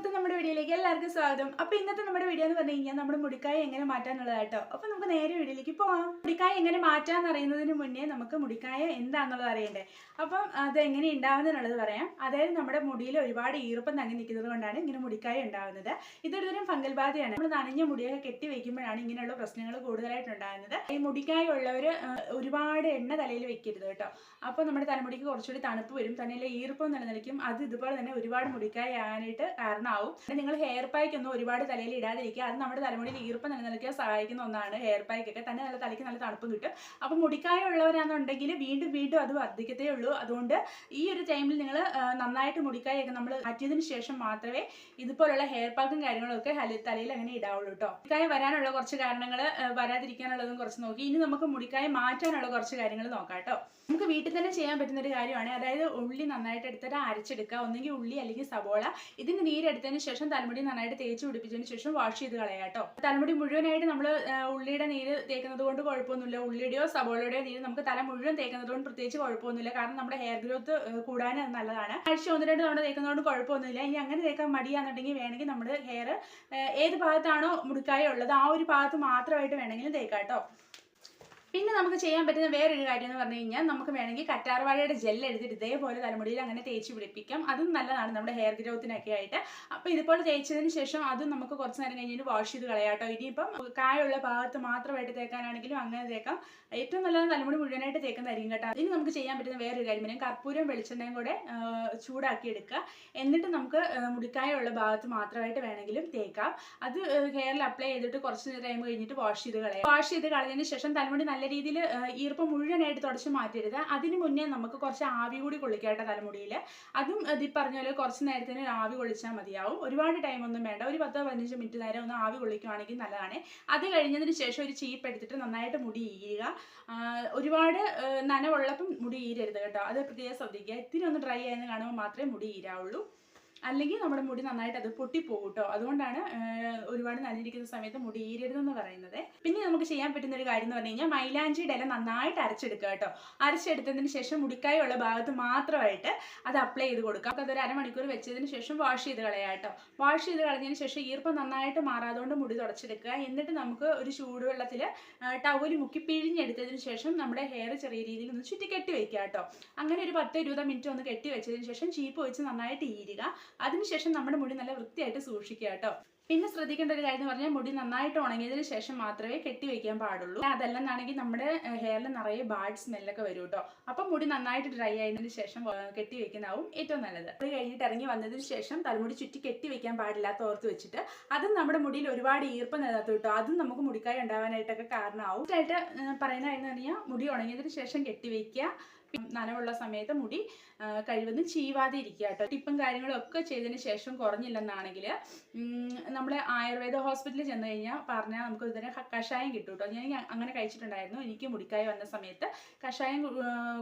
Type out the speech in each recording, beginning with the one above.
ഇന്നത്തെ നമ്മുടെ വീഡിയോയിലേക്ക് എല്ലാവർക്കും സ്വാഗതം. അപ്പൊ ഇന്നത്തെ നമ്മുടെ വീഡിയോ എന്ന് പറഞ്ഞു കഴിഞ്ഞാൽ നമ്മുടെ മുടിക്കായ എങ്ങനെ മാറ്റാനുള്ളതായിട്ടോ അപ്പൊ നമുക്ക് നേരെ വീഡിയോയിലേക്ക് പോവാം. മുടിക്കായ എങ്ങനെ മാറ്റാന്ന് അറിയുന്നതിന് മുന്നേ നമുക്ക് മുടിക്കായ എന്താണെന്നുള്ളത് അറിയണ്ടേ? അപ്പം അത് എങ്ങനെ ഉണ്ടാവുന്നതെന്നുള്ളത് പറയാം. അതായത് നമ്മുടെ മുടിയിൽ ഒരുപാട് ഈർപ്പം തങ്ങി നിൽക്കുന്നത് കൊണ്ടാണ് ഇങ്ങനെ മുടിക്കായ ഉണ്ടാവുന്നത്. ഇതൊരുതരം ഫംഗൽ ബാധയാണ്. നമ്മൾ നനഞ്ഞ മുടിയൊക്കെ കെട്ടി വെക്കുമ്പോഴാണ് ഇങ്ങനെയുള്ള പ്രശ്നങ്ങൾ കൂടുതലായിട്ട് ഉണ്ടാകുന്നത്. ഈ മുടിക്കായ ഉള്ളവർ ഒരുപാട് എണ്ണ തലയിൽ വെക്കരുത് കേട്ടോ. അപ്പോൾ നമ്മുടെ തലമുടിക്ക് കുറച്ചുകൂടി തണുപ്പ് വരും. തന്നെയല്ല ഈർപ്പം നിലനിൽക്കും. അത് ഇതുപോലെ തന്നെ ഒരുപാട് മുടിക്കായ ആകാനായിട്ട് കാരണമാവും. പിന്നെ നിങ്ങൾ ഹെയർ പാക്ക് ഒന്നും ഒരുപാട് തലയിൽ ഇടാതിരിക്കുക. അത് നമ്മുടെ തലമുടിയിൽ ഈർപ്പം നിലനിൽക്കാൻ സഹായിക്കുന്ന ഒന്നാണ് ഹെയർ പാക്ക് ഒക്കെ തന്നെ നല്ല തലയ്ക്ക് നല്ല തണുപ്പും കിട്ടും. അപ്പോൾ മുടിക്കായ ഉള്ളവരാണെന്നുണ്ടെങ്കിൽ വീണ്ടും വീണ്ടും അത് വർദ്ധിക്കത്തേ ഉള്ളൂ. അതുകൊണ്ട് ഈ ഒരു ടൈമിൽ നിങ്ങൾ നന്നായിട്ട് മുടിക്കായൊക്കെ നമ്മൾ മാറ്റിയതിന് ശേഷം മാത്രമേ ഇതുപോലുള്ള ഹെയർ പാക്കും കാര്യങ്ങളും ഒക്കെ തലയിൽ അങ്ങനെ ഇടാവുള്ളൂ കേട്ടോ മുടിക്കായ വരാനുള്ള കുറച്ച് കാരണങ്ങൾ വരാതിരിക്കാനുള്ളതും കുറച്ച് നോക്കി. ഇനി നമുക്ക് മുടിക്കായ മാറ്റാനുള്ള കുറച്ച് കാര്യങ്ങൾ നോക്കാം കേട്ടോ നമുക്ക് വീട്ടിൽ തന്നെ ചെയ്യാൻ പറ്റുന്ന ഒരു കാര്യമാണ്. അതായത് ഉള്ളി നന്നായിട്ട് എടുത്തിട്ട് അരച്ചെടുക്കുക. ഒന്നെങ്കിൽ ഉള്ളി അല്ലെങ്കിൽ സവോള. ഇതിന് നീരെടുത്തതിന് ശേഷം തലമുടി നന്നായിട്ട് തേച്ച് പിടിപ്പിച്ചതിന് ശേഷം വാഷ് ചെയ്ത് കളയാം കേട്ടോ. തലമുടി മുഴുവനായിട്ട് നമ്മൾ ഉള്ളിയുടെ നീര് തേക്കുന്നത് കൊണ്ട് കുഴപ്പമൊന്നുമില്ല. ഉള്ളിയുടെയോ സബോളയുടെയോ നീര് നമുക്ക് തല മുഴുവൻ തേക്കുന്നത് കൊണ്ട് പ്രത്യേകിച്ച് കുഴപ്പമൊന്നുമില്ല. കാരണം നമ്മുടെ ഹെയർ ഗ്രോത്ത് കൂടാൻ നല്ലതാണ്. ആഴ്ച ഒന്ന് രണ്ട് തവണ തേക്കുന്നതുകൊണ്ട് കുഴപ്പമൊന്നുമില്ല. ഇനി അങ്ങനെ തേക്കാൻ മടിയാണെന്നുണ്ടെങ്കിൽ വേണമെങ്കിൽ നമ്മുടെ ഹെയർ ഏത് ഭാഗത്താണോ മുടുക്കായ ഉള്ളത് ആ ഒരു ഭാഗത്ത് മാത്രമായിട്ട് വേണമെങ്കിലും തേക്കാം കേട്ടോ. പിന്നെ നമുക്ക് ചെയ്യാൻ പറ്റുന്ന വേറൊരു കാര്യം എന്ന് പറഞ്ഞു കഴിഞ്ഞാൽ നമുക്ക് വേണമെങ്കിൽ കറ്റാർവാഴയുടെ ജെൽ എടുത്തിട്ട് ഇതേപോലെ തലമുടിയിൽ അങ്ങനെ തേച്ച് പിടിപ്പിക്കാം. അതും നല്ലതാണ് നമ്മുടെ ഹെയർ ഗ്രോത്തിനൊക്കെ ആയിട്ട്. അപ്പോൾ ഇതുപോലെ തേച്ചതിന് ശേഷം അതും നമുക്ക് കുറച്ച് നേരം കഴിഞ്ഞിട്ട് വാഷ് ചെയ്ത് കളയാട്ടോ ഇനിയിപ്പം കായുള്ള ഭാഗത്ത് മാത്രമായിട്ട് തേക്കാനാണെങ്കിലും അങ്ങനെ തേക്കാം. ഏറ്റവും നല്ലത് തലമുടി മുഴുവനായിട്ട് തേക്കുന്നതായിരിക്കും കേട്ടോ. ഇനി നമുക്ക് ചെയ്യാൻ പറ്റുന്ന വേറൊരു കാര്യം കർപ്പൂരം വെളിച്ചെണ്ണയും കൂടെ ചൂടാക്കി എടുക്കുക. എന്നിട്ട് നമുക്ക് മുടിക്കായുള്ള ഭാഗത്ത് മാത്രമായിട്ട് വേണമെങ്കിലും തേക്കാം. അത് ഹെയറിൽ അപ്ലൈ ചെയ്തിട്ട് കുറച്ച് നേരം കഴിഞ്ഞിട്ട് വാഷ് ചെയ്ത് കളയാം. വാഷ് ചെയ്ത് കളഞ്ഞതിന് ശേഷം തലമുടി നല്ല രീതിയിൽ ഈർപ്പം മുഴുവനായിട്ട് തുടച്ച് മാറ്റരുത്. അതിന് മുന്നേ നമുക്ക് കുറച്ച് ആവി കൂടി കൊള്ളിക്കാട്ടെ തലമുടിയിൽ. അതും ഇത് പറഞ്ഞ പോലെ കുറച്ച് നേരത്തിന് ആവി കൊള്ളിച്ചാൽ മതിയാവും. ഒരുപാട് ടൈം ഒന്നും വേണ്ട. ഒരു പത്തോ പതിനഞ്ചോ മിനിറ്റ് നേരം ഒന്ന് ആവി കൊള്ളിക്കുവാണെങ്കിൽ നല്ലതാണ്. അത് കഴിഞ്ഞതിന് ശേഷം ഒരു ചീപ്പ് എടുത്തിട്ട് നന്നായിട്ട് മുടി ഈരുക. ഒരുപാട് നനവുള്ളപ്പം മുടി ഈരരുത് കേട്ടോ. അത് പ്രത്യേകം ശ്രദ്ധിക്കുക. ഇത്തിരി ഒന്ന് ഡ്രൈ ആയെന്ന് കാണുമ്പോൾ മാത്രമേ മുടി ഈരാവുള്ളൂ. അല്ലെങ്കിൽ നമ്മുടെ മുടി നന്നായിട്ട് അത് പൊട്ടിപ്പോകും കേട്ടോ അതുകൊണ്ടാണ് ഒരുപാട് നനഞ്ഞിരിക്കുന്ന സമയത്ത് മുടി ഈരരുതെന്ന് പറയുന്നത്. പിന്നെ നമുക്ക് ചെയ്യാൻ പറ്റുന്ന ഒരു കാര്യം എന്ന് പറഞ്ഞു കഴിഞ്ഞാൽ മൈലാഞ്ചിയുടെ ഇല നന്നായിട്ട് അരച്ചെടുക്കുക കേട്ടോ. അരച്ചെടുത്തതിന് ശേഷം മുടിക്കായുള്ള ഭാഗത്ത് മാത്രമായിട്ട് അത് അപ്ലൈ ചെയ്ത് കൊടുക്കാം അതൊരു അരമണിക്കൂർ വെച്ചതിന് ശേഷം വാഷ് ചെയ്ത് കളയാം കേട്ടോ. വാഷ് ചെയ്ത് കളഞ്ഞതിന് ശേഷം ഈർപ്പം നന്നായിട്ട് മാറാതുകൊണ്ട് മുടി തുടച്ചെടുക്കുക. എന്നിട്ട് നമുക്ക് ഒരു ചൂടുവെള്ളത്തിൽ ടവൽ മുക്കി പിഴിഞ്ഞെടുത്തതിന് ശേഷം നമ്മുടെ ഹെയർ ചെറിയ രീതിയിൽ ഒന്ന് ചുറ്റി കെട്ടി വെക്കുക കേട്ടോ. അങ്ങനെ ഒരു പത്ത് ഇരുപത് മിനിറ്റ് ഒന്ന് കെട്ടി വെച്ചതിന് ശേഷം ചീപ്പ് വെച്ച് നന്നായിട്ട് ഈരുക. അതിനുശേഷം നമ്മുടെ മുടി നല്ല വൃത്തിയായിട്ട് സൂക്ഷിക്കുക കേട്ടോ. പിന്നെ ശ്രദ്ധിക്കേണ്ട ഒരു കാര്യം എന്ന് പറഞ്ഞാൽ മുടി നന്നായിട്ട് ഉണങ്ങിയതിന് ശേഷം മാത്രമേ കെട്ടി വെക്കാൻ പാടുള്ളൂ. അതല്ലെന്നാണെങ്കിൽ നമ്മുടെ ഹെയറിൽ നിറയെ ബാഡ് സ്മെല്ലൊക്കെ വരും കേട്ടോ. അപ്പം മുടി നന്നായിട്ട് ഡ്രൈ ആയതിന് ശേഷം കെട്ടി വെക്കുന്നതാവും ഏറ്റവും നല്ലത്. അത് കഴിഞ്ഞിട്ട് ഇറങ്ങി വന്നതിന് ശേഷം തലമുടി ചുറ്റി കെട്ടി വെക്കാൻ പാടില്ലാത്ത ഓർത്ത് വെച്ചിട്ട് അതും നമ്മുടെ മുടിയിൽ ഒരുപാട് ഈർപ്പം നിലനിർത്തും കേട്ടോ. അതും നമുക്ക് മുടിക്കായി ഉണ്ടാവാനായിട്ടൊക്കെ കാരണമാവും. ആയിട്ട് പറയുന്ന കാര്യം എന്ന് പറഞ്ഞാൽ മുടി ഉണങ്ങിയതിന് ശേഷം കെട്ടി വെക്കുക. നനവുള്ള സമയത്ത് മുടി കഴിവെന്ന് ചീവാതെ ഇരിക്കുക കേട്ടോ. ടിപ്പും കാര്യങ്ങളും ഒക്കെ ചെയ്തതിന് ശേഷം കുറഞ്ഞില്ലെന്നാണെങ്കിൽ നമ്മൾ ആയുർവേദ ഹോസ്പിറ്റലിൽ ചെന്ന് കഴിഞ്ഞാൽ പറഞ്ഞാൽ നമുക്ക് ഇതുവരെ കഷായം കിട്ടും കേട്ടോ ഞാൻ അങ്ങനെ കഴിച്ചിട്ടുണ്ടായിരുന്നു. എനിക്ക് മുടിക്കായി വന്ന സമയത്ത് കഷായം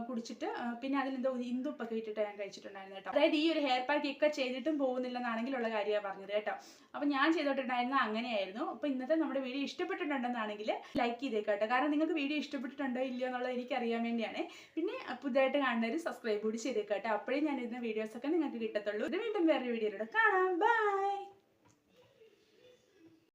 കുടിച്ചിട്ട് പിന്നെ അതിലെന്തോ ഇന്ദുപ്പൊക്കെ ഇട്ടിട്ട് ഞാൻ കഴിച്ചിട്ടുണ്ടായിരുന്നു കേട്ടോ. അതായത് ഈ ഒരു ഹെയർ പാക്ക് ഒക്കെ ചെയ്തിട്ടും പോകുന്നില്ലെന്നാണെങ്കിലുള്ള കാര്യമാണ് പറഞ്ഞത് കേട്ടോ. അപ്പം ഞാൻ ചെയ്തിട്ടുണ്ടായിരുന്ന അങ്ങനെയായിരുന്നു. അപ്പോൾ ഇന്നത്തെ നമ്മുടെ വീഡിയോ ഇഷ്ടപ്പെട്ടിട്ടുണ്ടെന്നാണെങ്കിൽ ലൈക്ക് ചെയ്തേക്കാട്ടോ കാരണം നിങ്ങൾക്ക് വീഡിയോ ഇഷ്ടപ്പെട്ടിട്ടുണ്ടോ ഇല്ലയോ എന്നുള്ളത് എനിക്ക് അറിയാൻ വേണ്ടിയാണ്. പിന്നെ പുതുതായിട്ട് കാണുന്നവർ സബ്സ്ക്രൈബ് കൂടി ചെയ്തേക്കാട്ടോ അപ്പോഴേ ഞാൻ വീഡിയോസ് ഒക്കെ നിങ്ങൾക്ക് കിട്ടത്തുള്ളൂ. ഇത് വീണ്ടും വേറൊരു വീഡിയോയിലൂടെ കാണാം. ബൈ